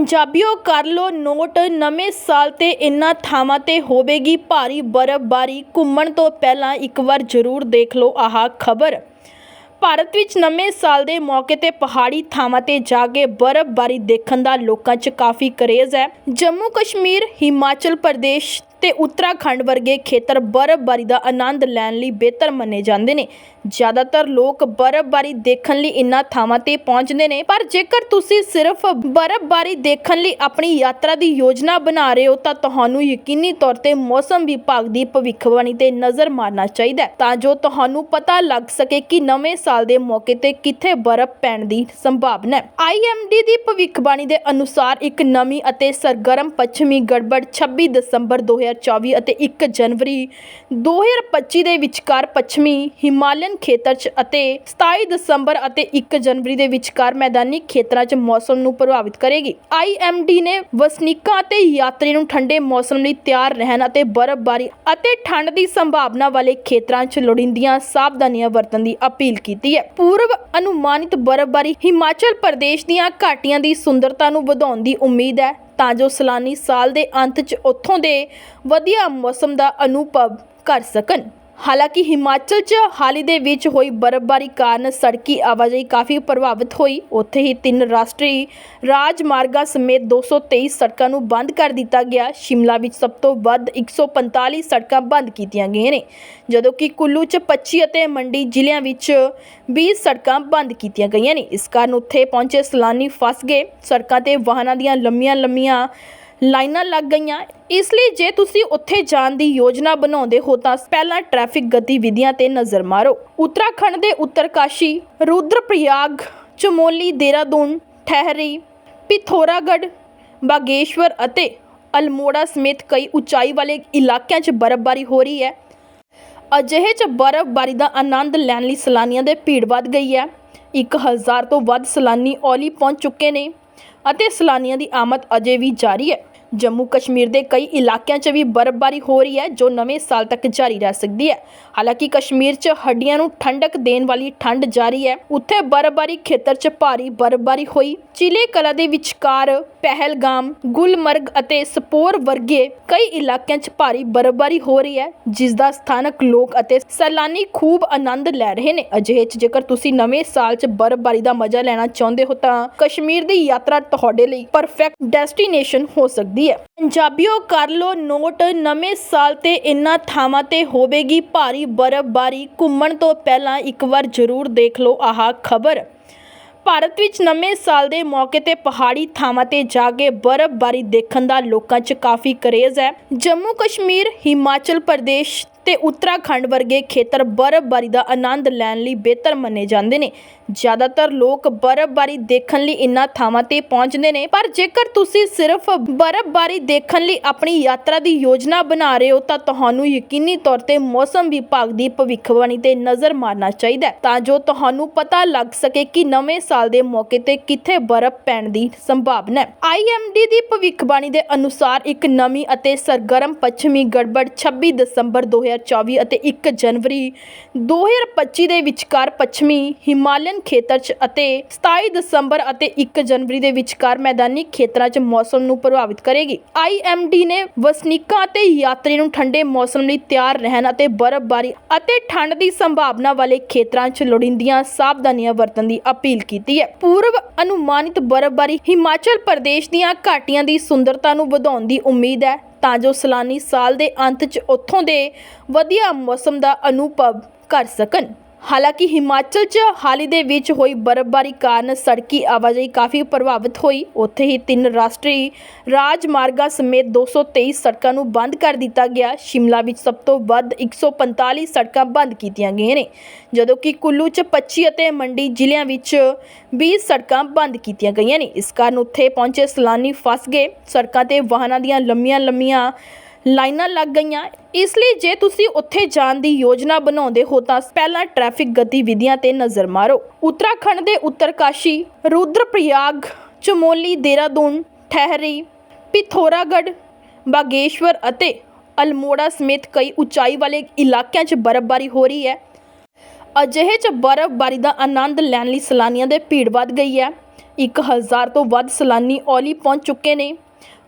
ਪੰਜਾਬੀਓ, ਕਰ ਲੋ ਨੋਟ, ਨਵੇਂ ਸਾਲ ਤੇ ਇਨ੍ਹਾਂ ਥਾਵਾਂ ਤੇ ਹੋਵੇਗੀ ਭਾਰੀ ਬਰਫ਼ਬਾਰੀ। ਘੁੰਮਣ ਤੋਂ ਪਹਿਲਾਂ ਇੱਕ ਵਾਰ ਜ਼ਰੂਰ ਦੇਖ ਲਓ ਆਹ ਖਬਰ। ਭਾਰਤ ਵਿੱਚ ਨਵੇਂ ਸਾਲ ਦੇ ਮੌਕੇ ਤੇ ਪਹਾੜੀ ਥਾਵਾਂ ਤੇ ਜਾ ਕੇ ਬਰਫ਼ਬਾਰੀ ਦੇਖਣ ਦਾ ਲੋਕਾਂ 'ਚ ਕਾਫੀ ਕਰੇਜ਼ ਹੈ। ਜੰਮੂ ਕਸ਼ਮੀਰ ਹਿਮਾਚਲ ਪ੍ਰਦੇਸ਼ ਤੇ ਉੱਤਰਾਖੰਡ ਵਰਗੇ ਖੇਤਰ ਬਰਫ਼ਬਾਰੀ ਦਾ ਆਨੰਦ ਲੈਣ ਲਈ ਬਿਹਤਰ ਮੰਨੇ ਜਾਂਦੇ ਨੇ। ਜ਼ਿਆਦਾਤਰ ਲੋਕ ਬਰਫ਼ਬਾਰੀ ਦੇਖਣ ਲਈ ਇਨ੍ਹਾਂ ਥਾਵਾਂ ਤੇ ਪਹੁੰਚਦੇ ਨੇ, ਪਰ ਜੇਕਰ ਤੁਸੀਂ ਸਿਰਫ ਬਰਫ਼ਬਾਰੀ ਦੇਖਣ ਲਈ ਆਪਣੀ ਯਾਤਰਾ ਦੀ ਯੋਜਨਾ ਬਣਾ ਰਹੇ ਹੋ, ਤਾਂ ਤੁਹਾਨੂੰ ਯਕੀਨੀ ਤੌਰ ਤੇ ਮੌਸਮ ਵਿਭਾਗ ਦੀ ਭਵਿੱਖਬਾਣੀ ਤੇ ਨਜ਼ਰ ਮਾਰਨਾ ਚਾਹੀਦਾ ਹੈ। ਤਾਂ ਜੋ ਤੁਹਾਨੂੰ ਪਤਾ ਲੱਗ ਸਕੇ ਕਿ ਨਵੇਂ ਸਾਲ ਦੇ ਮੌਕੇ ਤੇ ਕਿੱਥੇ ਬਰਫ਼ ਪੈਣ ਦੀ ਸੰਭਾਵਨਾ ਹੈ। ਆਈਐਮਡੀ ਦੀ ਭਵਿੱਖਬਾਣੀ ਦੇ ਅਨੁਸਾਰ ਇੱਕ ਨਵੀਂ ਅਤੇ ਸਰਗਰਮ ਪੱਛਮੀ ਗੜਬੜ 26 ਦਸੰਬਰ 2024 ਅਤੇ 1 ਜਨਵਰੀ 2025 ਦੇ ਵਿਚਕਾਰ ਪੱਛਮੀ ਹਿਮਾਲਯਨ ਖੇਤਰ 'ਚ ਅਤੇ 27 ਦਸੰਬਰ ਅਤੇ 1 ਜਨਵਰੀ ਦੇ ਵਿਚਕਾਰ ਮੈਦਾਨੀ ਖੇਤਰਾਂ 'ਚ ਮੌਸਮ ਨੂੰ ਪ੍ਰਭਾਵਿਤ ਕਰੇਗੀ। ਆਈਐਮਡੀ ਨੇ ਵਸਨੀਕਾਂ ਅਤੇ ਯਾਤਰੀ ਨੂੰ ਠੰਡੇ ਮੌਸਮ ਲਈ ਤਿਆਰ ਰਹਿਣ ਅਤੇ ਬਰਫ਼ਬਾਰੀ ਅਤੇ ਠੰਡ ਦੀ ਸੰਭਾਵਨਾ ਵਾਲੇ ਖੇਤਰਾਂ 'ਚ ਲੋੜੀਂਦੀਆਂ ਸਾਵਧਾਨੀਆਂ ਵਰਤਣ ਦੀ ਅਪੀਲ ਕੀਤੀ ਹੈ। ਪੂਰਵ ਅਨੁਮਾਨਿਤ ਬਰਫ਼ਬਾਰੀ ਹਿਮਾਚਲ ਪ੍ਰਦੇਸ਼ ਦੀਆਂ ਘਾਟੀਆਂ ਦੀ ਸੁੰਦਰਤਾ ਨੂੰ ਵਧਾਉਣ ਦੀ ਉਮੀਦ ਹੈ। ਤਾਂ ਜੋ ਸੈਲਾਨੀ ਸਾਲ ਦੇ ਅੰਤ 'ਚ ਉੱਥੋਂ ਦੇ ਵਧੀਆ ਮੌਸਮ ਦਾ ਅਨੁਭਵ ਕਰ ਸਕਣ। ਹਾਲਾਂਕਿ ਹਿਮਾਚਲ 'ਚ ਹਾਲ ਹੀ ਦੇ ਵਿੱਚ ਹੋਈ ਬਰਫ਼ਬਾਰੀ ਕਾਰਨ ਸੜਕੀ ਆਵਾਜਾਈ ਕਾਫੀ ਪ੍ਰਭਾਵਿਤ ਹੋਈ। ਉੱਥੇ ਹੀ ਤਿੰਨ ਰਾਸ਼ਟਰੀ ਰਾਜਮਾਰਗਾਂ ਸਮੇਤ 223 ਸੜਕਾਂ ਨੂੰ ਬੰਦ ਕਰ ਦਿੱਤਾ ਗਿਆ। ਸ਼ਿਮਲਾ ਵਿੱਚ ਸਭ ਤੋਂ ਵੱਧ 145 ਸੜਕਾਂ ਬੰਦ ਕੀਤੀਆਂ ਗਈਆਂ ਨੇ, ਜਦੋਂ ਕਿ ਕੁੱਲੂ 'ਚ 25 ਅਤੇ ਮੰਡੀ ਜ਼ਿਲ੍ਹਿਆਂ ਵਿੱਚ 20 ਸੜਕਾਂ ਬੰਦ ਕੀਤੀਆਂ ਗਈਆਂ ਨੇ। ਇਸ ਕਾਰਨ ਉੱਥੇ ਪਹੁੰਚੇ ਸੈਲਾਨੀ ਫਸ ਗਏ। ਸੜਕਾਂ ਤੇ ਵਾਹਨਾਂ ਦੀਆਂ ਲੰਮੀਆਂ ਲੰਮੀਆਂ ਲਾਈਨਾਂ ਲੱਗ ਗਈਆਂ। ਇਸ ਲਈ ਜੇ ਤੁਸੀਂ ਉੱਥੇ ਜਾਣ ਦੀ ਯੋਜਨਾ ਬਣਾਉਂਦੇ ਹੋ ਤਾਂ ਪਹਿਲਾਂ ਟ੍ਰੈਫਿਕ ਗਤੀਵਿਧੀਆਂ ਤੇ ਨਜ਼ਰ ਮਾਰੋ। ਉੱਤਰਾਖੰਡ ਦੇ ਉੱਤਰਕਾਸ਼ੀ, ਰੁਦਰਪ੍ਰਯਾਗ, ਚਮੋਲੀ, ਦੇਹਰਾਦੂਨ, ਠਹਿਰੀ, ਪਿਥੌਰਾਗੜ੍ਹ, ਬਾਗੇਸ਼ਵਰ ਅਤੇ ਅਲਮੋੜਾ ਸਮੇਤ ਕਈ ਉਚਾਈ ਵਾਲੇ ਇਲਾਕਿਆਂ 'ਚ ਬਰਫ਼ਬਾਰੀ ਹੋ ਰਹੀ ਹੈ। ਅਜਿਹੇ 'ਚ ਬਰਫ਼ਬਾਰੀ ਦਾ ਆਨੰਦ ਲੈਣ ਲਈ ਸੈਲਾਨੀਆਂ ਦੇ ਭੀੜ ਵੱਧ ਗਈ ਹੈ। 1000 ਤੋਂ ਵੱਧ ਸੈਲਾਨੀ ਔਲੀ ਪਹੁੰਚ ਚੁੱਕੇ ਨੇ ਅਤੇ ਸੈਲਾਨੀਆਂ ਦੀ ਆਮਦ ਅਜੇ ਵੀ ਜਾਰੀ ਹੈ। ਜੰਮੂ ਕਸ਼ਮੀਰ ਦੇ ਕਈ ਇਲਾਕਿਆਂ 'ਚ ਵੀ ਬਰਫ਼ਬਾਰੀ ਹੋ ਰਹੀ ਹੈ, ਜੋ ਨਵੇਂ ਸਾਲ ਤੱਕ ਜਾਰੀ ਰਹਿ ਸਕਦੀ ਹੈ। ਹਾਲਾਂਕਿ ਕਸ਼ਮੀਰ 'ਚ ਹੱਡੀਆਂ ਨੂੰ ਠੰਡਕ ਦੇਣ ਵਾਲੀ ਠੰਡ ਜਾਰੀ ਹੈ। ਉੱਥੇ ਬਰਫ਼ਬਾਰੀ ਖੇਤਰ 'ਚ ਭਾਰੀ ਬਰਫ਼ਬਾਰੀ ਹੋਈ। ਚਿਲੇ ਕਲਾ ਦੇ ਵਿਚਕਾਰ ਪਹਿਲਗਾਮ, ਗੁਲਮਰਗ ਅਤੇ ਸਪੋਰ ਵਰਗੇ ਕਈ ਇਲਾਕਿਆਂ 'ਚ ਭਾਰੀ ਬਰਫ਼ਬਾਰੀ ਹੋ ਰਹੀ ਹੈ ਜਿਸ ਦਾ ਸਥਾਨਕ ਲੋਕ ਅਤੇ ਸੈਲਾਨੀ ਖੂਬ ਆਨੰਦ ਲੈ ਰਹੇ ਨੇ। ਅਜਿਹੇ 'ਚ ਜੇਕਰ ਤੁਸੀਂ ਨਵੇਂ ਸਾਲ 'ਚ ਬਰਫ਼ਬਾਰੀ ਦਾ ਮਜ਼ਾ ਲੈਣਾ ਚਾਹੁੰਦੇ ਹੋ ਤਾਂ ਕਸ਼ਮੀਰ ਦੀ ਯਾਤਰਾ ਤੁਹਾਡੇ ਲਈ ਪਰਫੈਕਟ ਡੈਸਟੀਨੇਸ਼ਨ ਹੋ ਸਕਦੀ ਹੈ। ਪੰਜਾਬੀਓ, ਕਰ ਲੋ ਨੋਟ, ਨਵੇਂ ਸਾਲ ਤੇ ਇਨ੍ਹਾਂ ਥਾਵਾਂ ਤੇ ਹੋਵੇਗੀ ਭਾਰੀ ਬਰਫ਼ਬਾਰੀ। ਘੁੰਮਣ ਤੋਂ ਪਹਿਲਾਂ ਇੱਕ ਵਾਰ ਜ਼ਰੂਰ ਦੇਖ ਲਓ ਆਹ ਖਬਰ। ਭਾਰਤ ਵਿੱਚ ਨਵੇਂ ਸਾਲ ਦੇ ਮੌਕੇ ਤੇ ਪਹਾੜੀ ਥਾਵਾਂ ਤੇ ਜਾ ਕੇ ਬਰਫ਼ਬਾਰੀ ਦੇਖਣ ਦਾ ਲੋਕਾਂ 'ਚ ਕਾਫੀ ਕਰੇਜ਼ ਹੈ। ਜੰਮੂ ਕਸ਼ਮੀਰ ਹਿਮਾਚਲ ਪ੍ਰਦੇਸ਼ ਤੇ ਉੱਤਰਾਖੰਡ ਵਰਗੇ ਖੇਤਰ ਬਰਫ਼ਬਾਰੀ ਦਾ ਆਨੰਦ ਲੈਣ ਲਈ ਬਿਹਤਰ ਮੰਨੇ ਜਾਂਦੇ ਨੇ। ਜ਼ਿਆਦਾਤਰ ਲੋਕ ਬਰਫ਼ਬਾਰੀ ਦੇਖਣ ਲਈ ਇਨ੍ਹਾਂ ਥਾਵਾਂ ਤੇ ਪਹੁੰਚਦੇ ਨੇ, ਪਰ ਜੇਕਰ ਤੁਸੀਂ ਸਿਰਫ ਬਰਫ਼ਬਾਰੀ ਦੇਖਣ ਲਈ ਆਪਣੀ ਯਾਤਰਾ ਦੀ ਯੋਜਨਾ ਬਣਾ ਰਹੇ ਹੋ, ਤਾਂ ਤੁਹਾਨੂੰ ਯਕੀਨੀ ਤੌਰ ਤੇ ਮੌਸਮ ਵਿਭਾਗ ਦੀ ਭਵਿੱਖਬਾਣੀ ਤੇ ਨਜ਼ਰ ਮਾਰਨਾ ਚਾਹੀਦਾ ਹੈ। ਤਾਂ ਜੋ ਤੁਹਾਨੂੰ ਪਤਾ ਲੱਗ ਸਕੇ ਕਿ ਨਵੇਂ ਸਾਲ ਦੇ ਮੌਕੇ ਤੇ ਕਿੱਥੇ ਬਰਫ਼ ਪੈਣ ਦੀ ਸੰਭਾਵਨਾ ਹੈ। ਆਈਐਮਡੀ ਦੀ ਭਵਿੱਖਬਾਣੀ ਦੇ ਅਨੁਸਾਰ ਇੱਕ ਨਵੀਂ ਅਤੇ ਸਰਗਰਮ ਪੱਛਮੀ ਗੜਬੜ 26 ਦਸੰਬਰ 2024 ਅਤੇ 1 ਜਨਵਰੀ 2025 ਦੇ ਵਿਚਕਾਰ ਪੱਛਮੀ ਹਿਮਾਲਯਨ ਖੇਤਰ 'ਚ ਅਤੇ 27 ਦਸੰਬਰ ਅਤੇ 1 ਜਨਵਰੀ ਦੇ ਵਿਚਕਾਰ ਮੈਦਾਨੀ ਖੇਤਰਾਂ 'ਚ ਮੌਸਮ ਨੂੰ ਪ੍ਰਭਾਵਿਤ ਕਰੇਗੀ। ਆਈਐਮਡੀ ਨੇ ਵਸਨੀਕਾਂ ਅਤੇ ਯਾਤਰੀ ਨੂੰ ਠੰਡੇ ਮੌਸਮ ਲਈ ਤਿਆਰ ਰਹਿਣ ਅਤੇ ਬਰਫ਼ਬਾਰੀ ਅਤੇ ਠੰਡ ਦੀ ਸੰਭਾਵਨਾ ਵਾਲੇ ਖੇਤਰਾਂ 'ਚ ਲੋੜੀਂਦੀਆਂ ਸਾਵਧਾਨੀਆਂ ਵਰਤਣ ਦੀ ਅਪੀਲ ਕੀਤੀ ਹੈ। ਪੂਰਵ ਅਨੁਮਾਨਿਤ ਬਰਫ਼ਬਾਰੀ ਹਿਮਾਚਲ ਪ੍ਰਦੇਸ਼ ਦੀਆਂ ਘਾਟੀਆਂ ਦੀ ਸੁੰਦਰਤਾ ਨੂੰ ਵਧਾਉਣ ਦੀ ਉਮੀਦ ਹੈ। ਤਾਂ ਜੋ ਸੈਲਾਨੀ ਸਾਲ ਦੇ ਅੰਤ 'ਚ ਉੱਥੋਂ ਦੇ ਵਧੀਆ ਮੌਸਮ ਦਾ ਅਨੁਭਵ ਕਰ ਸਕਣ। ਹਾਲਾਂਕਿ ਹਿਮਾਚਲ 'ਚ ਹਾਲ ਹੀ ਦੇ ਵਿੱਚ ਹੋਈ ਬਰਫ਼ਬਾਰੀ ਕਾਰਨ ਸੜਕੀ ਆਵਾਜਾਈ ਕਾਫੀ ਪ੍ਰਭਾਵਿਤ ਹੋਈ। ਉੱਥੇ ਹੀ ਤਿੰਨ ਰਾਸ਼ਟਰੀ ਰਾਜਮਾਰਗਾਂ ਸਮੇਤ 223 ਸੜਕਾਂ ਨੂੰ ਬੰਦ ਕਰ ਦਿੱਤਾ ਗਿਆ। ਸ਼ਿਮਲਾ ਵਿੱਚ ਸਭ ਤੋਂ ਵੱਧ 145 ਸੜਕਾਂ ਬੰਦ ਕੀਤੀਆਂ ਗਈਆਂ ਨੇ, ਜਦੋਂ ਕਿ ਕੁੱਲੂ 'ਚ 25 ਅਤੇ ਮੰਡੀ ਜ਼ਿਲ੍ਹਿਆਂ ਵਿੱਚ 20 ਸੜਕਾਂ ਬੰਦ ਕੀਤੀਆਂ ਗਈਆਂ ਨੇ। ਇਸ ਕਾਰਨ ਉੱਥੇ ਪਹੁੰਚੇ ਸੈਲਾਨੀ ਫਸ ਗਏ। ਸੜਕਾਂ ਤੇ ਵਾਹਨਾਂ ਦੀਆਂ ਲੰਮੀਆਂ ਲੰਮੀਆਂ ਲਾਈਨਾਂ ਲੱਗ ਗਈਆਂ। ਇਸ ਲਈ ਜੇ ਤੁਸੀਂ ਉੱਥੇ ਜਾਣ ਦੀ ਯੋਜਨਾ ਬਣਾਉਂਦੇ ਹੋ ਤਾਂ ਪਹਿਲਾਂ ਟ੍ਰੈਫਿਕ ਗਤੀਵਿਧੀਆਂ ਤੇ ਨਜ਼ਰ ਮਾਰੋ। ਉੱਤਰਾਖੰਡ ਦੇ ਉੱਤਰਕਾਸ਼ੀ, ਰੁਦਰਪ੍ਰਯਾਗ, ਚਮੋਲੀ, ਦੇਹਰਾਦੂਨ, ਠਹਿਰੀ, ਪਿਥੌਰਾਗੜ੍ਹ, ਬਾਗੇਸ਼ਵਰ ਅਤੇ ਅਲਮੋੜਾ ਸਮੇਤ ਕਈ ਉਚਾਈ ਵਾਲੇ ਇਲਾਕਿਆਂ 'ਚ ਬਰਫ਼ਬਾਰੀ ਹੋ ਰਹੀ ਹੈ। ਅਜਿਹੇ 'ਚ ਬਰਫ਼ਬਾਰੀ ਦਾ ਆਨੰਦ ਲੈਣ ਲਈ ਸੈਲਾਨੀਆਂ ਦੇ ਭੀੜ ਵੱਧ ਗਈ ਹੈ। 1000 ਤੋਂ ਵੱਧ ਸੈਲਾਨੀ ਔਲੀ ਪਹੁੰਚ ਚੁੱਕੇ ਨੇ।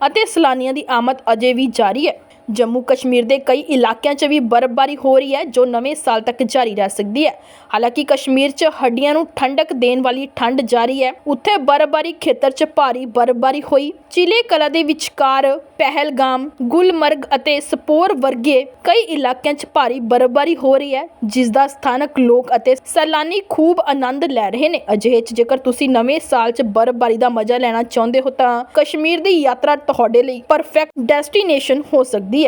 ਅਤੇ ਸੈਲਾਨੀਆਂ ਦੀ ਆਮਦ ਅਜੇ ਵੀ ਜਾਰੀ ਹੈ। ਜੰਮੂ ਕਸ਼ਮੀਰ ਦੇ ਕਈ ਇਲਾਕਿਆਂ 'ਚ ਵੀ ਬਰਫ਼ਬਾਰੀ ਹੋ ਰਹੀ ਹੈ, ਜੋ ਨਵੇਂ ਸਾਲ ਤੱਕ ਜਾਰੀ ਰਹਿ ਸਕਦੀ ਹੈ। ਹਾਲਾਂਕਿ ਕਸ਼ਮੀਰ 'ਚ ਹੱਡੀਆਂ ਨੂੰ ਠੰਡਕ ਦੇਣ ਵਾਲੀ ਠੰਡ ਜਾਰੀ ਹੈ। ਉੱਥੇ ਬਰਫ਼ਬਾਰੀ ਖੇਤਰ 'ਚ ਭਾਰੀ ਬਰਫ਼ਬਾਰੀ ਹੋਈ। ਚਿਲੇ ਕਲਾ ਦੇ ਵਿਚਕਾਰ ਪਹਿਲਗਾਮ, ਗੁਲਮਰਗ ਅਤੇ ਸਪੋਰ ਵਰਗੇ ਕਈ ਇਲਾਕਿਆਂ 'ਚ ਭਾਰੀ ਬਰਫ਼ਬਾਰੀ ਹੋ ਰਹੀ ਹੈ ਜਿਸ ਦਾ ਸਥਾਨਕ ਲੋਕ ਅਤੇ ਸੈਲਾਨੀ ਖੂਬ ਆਨੰਦ ਲੈ ਰਹੇ ਨੇ। ਅਜਿਹੇ 'ਚ ਜੇਕਰ ਤੁਸੀਂ ਨਵੇਂ ਸਾਲ 'ਚ ਬਰਫ਼ਬਾਰੀ ਦਾ ਮਜ਼ਾ ਲੈਣਾ ਚਾਹੁੰਦੇ ਹੋ ਤਾਂ ਕਸ਼ਮੀਰ ਦੀ ਯਾਤਰਾ ਤੁਹਾਡੇ ਲਈ ਪਰਫੈਕਟ ਡੈਸਟੀਨੇਸ਼ਨ ਹੋ ਸਕਦੀ